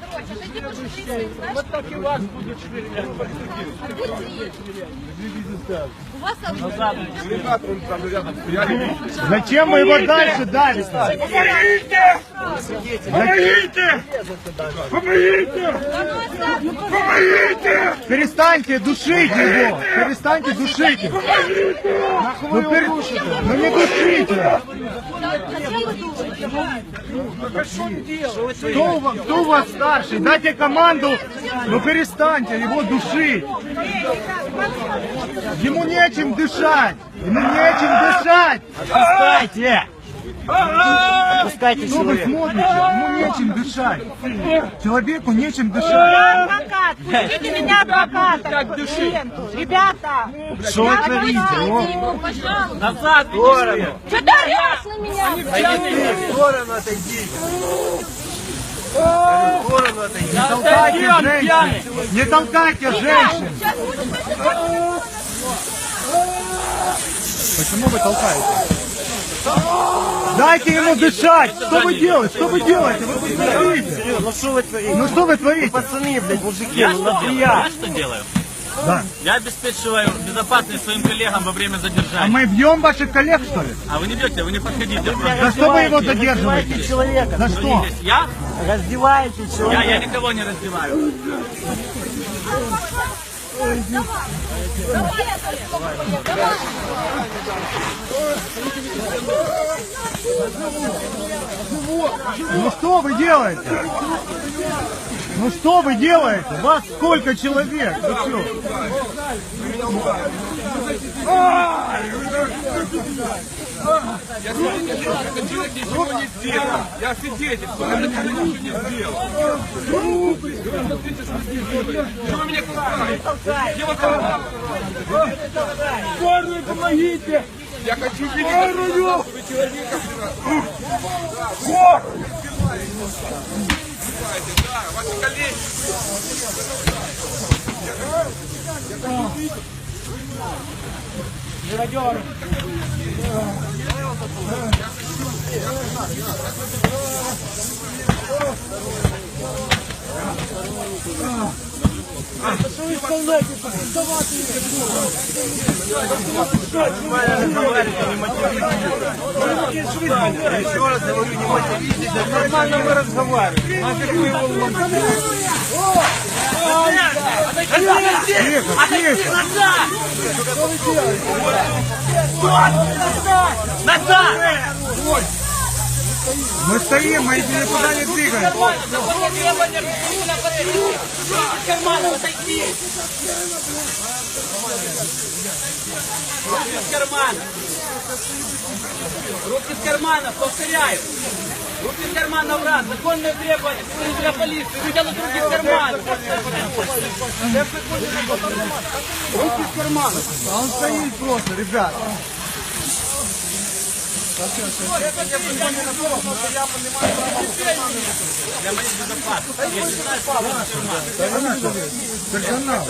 Короче, ты шутишь, знаешь? Вот так и вас будет швырять. У вас там... Зачем вы его дальше давите? Помогите! Помогите! Помогите! Помогите! Перестаньте душить его! Перестаньте душить его! Ну, пер- ну не душите! Кто у, вас, кто у вас старший? Дайте команду, ну перестаньте его душить. Ему нечем дышать. Ему нечем дышать. Отпускайте! Отпускайте Что вы человека. смотрите? Ему нечем дышать. Человеку нечем дышать. Адвокат, пустите меня адвоката к клиенту. Ребята, Что вы творите? О, Ему, пожалуйста. Назад, сторону! Что ты орешь на меня? В сторону отойдите! Не толкайте женщин. Не толкайте женщин. Сейчас Почему вы толкаете? Дайте ему дышать. Что вы делаете? Что вы делаете? Вы посмотрите. Ну что вы творите? Ну что вы творите? Пацаны, блядь, мужики, Я ну что делаю? нахуя? Знаешь, что делаю? Да. Я обеспечиваю безопасность своим коллегам во время А задержания. мы бьем ваших коллег, что ли? А вы не бьете, вы не подходите. За что вы его Раздеваете задерживаете? человека. За что? Я? Раздеваете Я, человека. я никого не раздеваю. Ну что вы делаете? Ну что вы делаете? Вас сколько человек? Вы что? Я свидетель, что я ничего не сделал. Что вы меня толкаете? Вы толкаете? Скорую помогите! Я хочу видеть, Скорую! Скорую! Да, ваши коллеги. Еще раз говорю, не мотивитесь, да нормально мы разговариваем. Нафиг вы его ломаете? Тихо, тихо. Мы стоим, мы никуда не двигаемся. Руки в карман. Руки в карманах, повторяю. Руки в карманах раз. Законное требование для полиции. Вытянуть руки в карман. А он стоит просто, ребят. Персонал.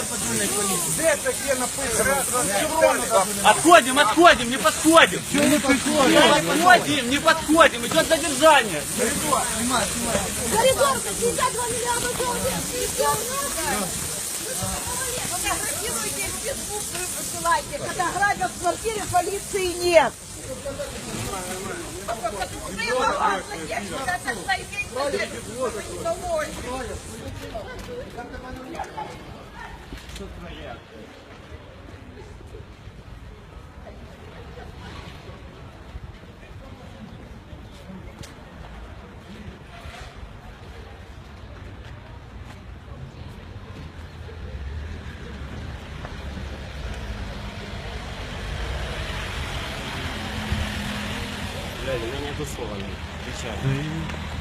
Отходим, отходим, не подходим. Не подходим, не подходим. Идет задержание. Коридор, 52 миллиарда долларов. И все много. Фотографируйте, в. Фотография в квартире полиции нет. Я куда-то пойти не могу. Что твоя? Блядь, у меня нету слова. Кричать.